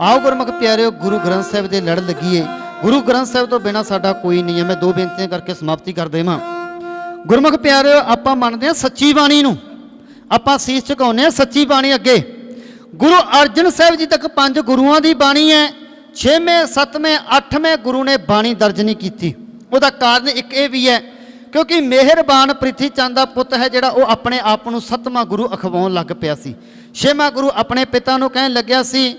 ਆਓ ਗੁਰਮੁਖ ਪਿਆਰਿਓ, ਗੁਰੂ ਗ੍ਰੰਥ ਸਾਹਿਬ ਦੇ ਲੜ ਲੱਗੀਏ। ਗੁਰੂ ਗ੍ਰੰਥ ਸਾਹਿਬ ਤੋਂ ਬਿਨਾ ਸਾਡਾ ਕੋਈ ਨਹੀਂ ਹੈ। ਮੈਂ ਦੋ ਬੇਨਤੀਆਂ ਕਰਕੇ ਸਮਾਪਤੀ ਕਰ ਦੇਵਾਂ। ਗੁਰਮੁਖ ਪਿਆਰਿਓ, ਆਪਾਂ ਮੰਨਦੇ ਹਾਂ ਸੱਚੀ ਬਾਣੀ ਨੂੰ। ਆਪਾਂ ਸੀਸ ਝੁਕਾਉਂਦੇ ਹਾਂ ਸੱਚੀ ਬਾਣੀ ਅੱਗੇ। ਗੁਰੂ ਅਰਜਨ ਸਾਹਿਬ ਜੀ ਤੱਕ ਪੰਜ ਗੁਰੂਆਂ ਦੀ ਬਾਣੀ ਹੈ। 6ਵੇਂ 7ਵੇਂ 8ਵੇਂ ਗੁਰੂ ਨੇ ਬਾਣੀ ਦਰਜ ਨਹੀਂ ਕੀਤੀ। ਉਹਦਾ ਕਾਰਨ ਇੱਕ ਇਹ ਵੀ ਹੈ, ਕਿਉਂਕਿ ਮਿਹਰਬਾਨ ਪ੍ਰਿਥੀ ਚੰਦ ਦਾ ਪੁੱਤ ਹੈ ਜਿਹੜਾ ਉਹ ਆਪਣੇ ਆਪ ਨੂੰ ਸੱਤਵਾਂ ਗੁਰੂ ਅਖਵਾਉਣ ਲੱਗ ਪਿਆ ਸੀ। ਛੇਵਾਂ ਗੁਰੂ ਆਪਣੇ ਪਿਤਾ ਨੂੰ ਕਹਿਣ ਲੱਗਿਆ ਸੀ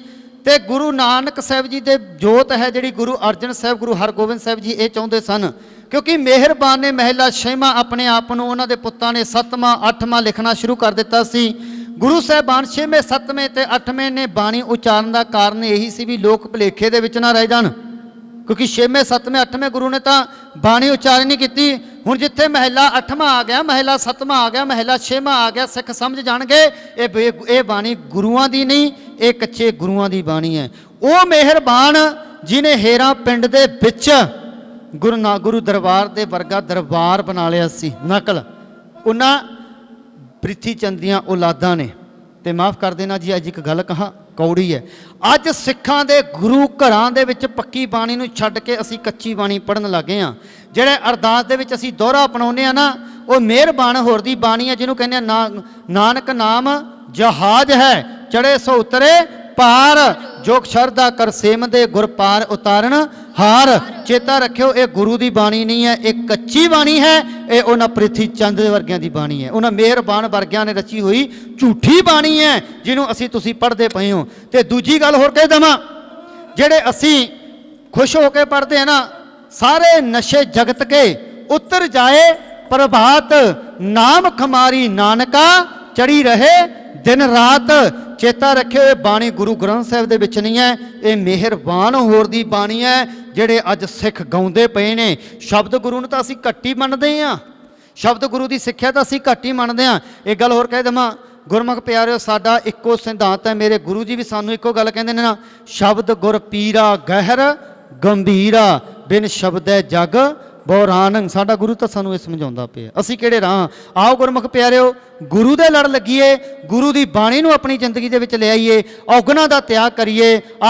ਤੇ ਗੁਰੂ ਨਾਨਕ ਸਾਹਿਬ ਜੀ ਦੇ ਜੋਤ ਹੈ ਜਿਹੜੀ ਗੁਰੂ ਅਰਜਨ ਸਾਹਿਬ, ਗੁਰੂ ਹਰਗੋਬਿੰਦ ਸਾਹਿਬ ਜੀ ਇਹ ਚਾਹੁੰਦੇ ਸਨ। ਕਿਉਂਕਿ ਮਿਹਰਬਾਨ ਨੇ ਮਹਿਲਾ ਛੇਵਾਂ ਆਪਣੇ ਆਪ ਨੂੰ ਉਹਨਾਂ ਦੇ ਪੁੱਤਾਂ ਨੇ ਸੱਤਵਾਂ, ਅੱਠਵਾਂ ਲਿਖਣਾ ਸ਼ੁਰੂ ਕਰ ਦਿੱਤਾ ਸੀ। ਗੁਰੂ ਸਾਹਿਬਾਨ ਛੇਵੇਂ, ਸੱਤਵੇਂ ਤੇ ਅੱਠਵੇਂ ਨੇ ਬਾਣੀ ਉਚਾਰਨ ਦਾ ਕਾਰਨ ਇਹੀ ਸੀ ਵੀ ਲੋਕ ਭੁਲੇਖੇ ਦੇ ਵਿੱਚ ਨਾ ਰਹਿ ਜਾਣ। ਕਿਉਂਕਿ ਛੇਵੇਂ, ਸੱਤਵੇਂ, ਅੱਠਵੇਂ ਗੁਰੂ ਨੇ ਤਾਂ ਬਾਣੀ ਉਚਾਰਨ ਨਹੀਂ ਕੀਤੀ। ਹੁਣ ਜਿੱਥੇ ਮਹਿਲਾ ਅੱਠਵਾਂ ਆ ਗਿਆ, ਮਹਿਲਾ ਸੱਤਵਾਂ ਆ ਗਿਆ, ਮਹਿਲਾ ਛੇਵਾਂ ਆ ਗਿਆ, ਸਿੱਖ ਸਮਝ ਜਾਣਗੇ, ਇਹ ਬੇ- ਇਹ ਬਾਣੀ ਗੁਰੂਆਂ ਦੀ ਨਹੀਂ ਇਹ ਕੱਚੇ ਗੁਰੂਆਂ ਦੀ ਬਾਣੀ ਹੈ। ਉਹ ਮਿਹਰਬਾਨ ਜਿਨੇ ਹੇਰਾ ਪਿੰਡ ਦੇ ਵਿੱਚ ਗੁਰੂ ਨਾ, ਗੁਰੂ ਦਰਬਾਰ ਦੇ ਵਰਗਾ ਦਰਬਾਰ ਬਣਾ ਲਿਆ ਸੀ, ਨਕਲ। ਉਹਨਾਂ ਪ੍ਰਿਥੀ ਚੰਦ ਦੀਆਂ ਔਲਾਦਾਂ ਨੇ। ਤੇ ਮਾਫ ਕਰ ਦੇਣਾ ਜੀ, ਅੱਜ ਇੱਕ ਗੱਲ ਕਹਾ, ਕੌੜੀ ਹੈ। ਅੱਜ ਸਿੱਖਾਂ ਦੇ ਗੁਰੂ ਘਰਾਂ ਦੇ ਵਿੱਚ ਪੱਕੀ ਬਾਣੀ ਨੂੰ ਛੱਡ ਕੇ ਅਸੀਂ ਕੱਚੀ ਬਾਣੀ ਪੜਨ ਲੱਗੇ ਆ ਜਿਹੜੇ ਅਰਦਾਸ ਦੇ ਵਿੱਚ ਅਸੀਂ ਦੋਹਰਾ ਅਪਣਾਉਂਦੇ ਆ ਨਾ, ਉਹ ਮਿਹਰਬਾਨ ਹੋਰ ਦੀ ਬਾਣੀ ਹੈ, ਜਿਹਨੂੰ ਕਹਿੰਦੇ ਆ ਨਾਨਕ ਨਾਮ ਜਹਾਜ਼ ਹੈ। ਚੜੇ ਸੋ ਉਤਰੇ, ਪਾਰ। ਜੋ ਸ਼ਰਧਾ ਕਰ ਸੇਮ ਗੁਰ ਪਾਰ ਉਤਾਰਨ। ਹਾਰ। ਚੇਤਾ ਰੱਖਿਓ, ਇਹ ਗੁਰੂ ਦੀ ਬਾਣੀ ਨਹੀਂ ਹੈ, ਇਹ ਕੱਚੀ ਬਾਣੀ ਹੈ। ਇਹ ਉਹਨਾਂ ਪ੍ਰਿਥੀ ਚੰਦ ਵਰਗਿਆਂ ਦੀ ਬਾਣੀ ਹੈ। ਉਹਨਾਂ ਮਿਹਰਬਾਨ ਵਰਗਿਆਂ ਨੇ ਰਚੀ ਹੋਈ ਝੂਠੀ ਬਾਣੀ ਹੈ, ਜਿਹਨੂੰ ਅਸੀਂ ਤੁਸੀਂ ਪੜ੍ਹਦੇ ਪਏ ਹੋ। ਤੇ ਦੂਜੀ ਗੱਲ ਹੋਰ ਕਹਿ ਦਵਾਂ, ਜਿਹੜੇ ਅਸੀਂ ਖੁਸ਼ ਹੋ ਕੇ ਪੜ੍ਹਦੇ ਆ ਨਾ, ਸਾਰੇ ਨਸ਼ੇ ਜਗਤ ਕੇ ਉਤਰ ਜਾਏ, ਪ੍ਰਭਾਤ ਨਾਮ ਖਮਾਰੀ ਨਾਨਕਾ, ਚੜੀ ਰਹੇ ਦਿਨ ਰਾਤ। ਚੇਤਾ ਰੱਖਿਓ, ਇਹ ਬਾਣੀ ਗੁਰੂ ਗ੍ਰੰਥ ਸਾਹਿਬ ਦੇ ਵਿੱਚ ਨਹੀਂ ਹੈ। ਇਹ ਮਿਹਰਬਾਨ ਹੋਰ ਦੀ ਬਾਣੀ ਹੈ, ਜਿਹੜੇ ਅੱਜ ਸਿੱਖ ਗਾਉਂਦੇ ਪਏ ਨੇ। ਸ਼ਬਦ ਗੁਰੂ ਨੂੰ ਤਾਂ ਅਸੀਂ ਘੱਟੀ ਮੰਨਦੇ ਆ ਸ਼ਬਦ ਗੁਰੂ ਦੀ ਸਿੱਖਿਆ ਤਾਂ ਅਸੀਂ ਘੱਟ ਹੀ ਮੰਨਦੇ ਆ ਇਹ ਗੱਲ ਹੋਰ ਕਹਿ ਦਵਾਂ, ਗੁਰਮੁਖ ਪਿਆਰਿਓ, ਸਾਡਾ ਇੱਕੋ ਸਿਧਾਂਤ ਹੈ। ਮੇਰੇ ਗੁਰੂ ਜੀ ਵੀ ਸਾਨੂੰ ਇੱਕੋ ਗੱਲ ਕਹਿੰਦੇ ਨੇ ਨਾ, ਸ਼ਬਦ ਗੁਰ ਪੀਰਾ ਗਹਿਰ, ਗੰਭੀਰਾ, ਬਿਨ ਸ਼ਬਦ ਹੈ ਜਗ ਬੋਰਾਨੰ ਸਾਡਾ ਗੁਰੂ ਤਾਂ ਸਾਨੂੰ ਇਹ ਸਮਝਾਉਂਦਾ ਪਿਆ। ਅਸੀਂ ਕਿਹੜੇ ਰਾਹ? ਆਓ ਗੁਰਮੁਖ ਪਿਆਰਿਓ, ਗੁਰੂ ਦੇ ਲੜ ਲੱਗੀਏ, ਗੁਰੂ ਦੀ ਬਾਣੀ ਨੂੰ ਆਪਣੀ ਜ਼ਿੰਦਗੀ ਦੇ ਵਿੱਚ ਲਿਆਈਏ ਔਗਣਾ ਦਾ ਤਿਆਗ ਕਰੀਏ।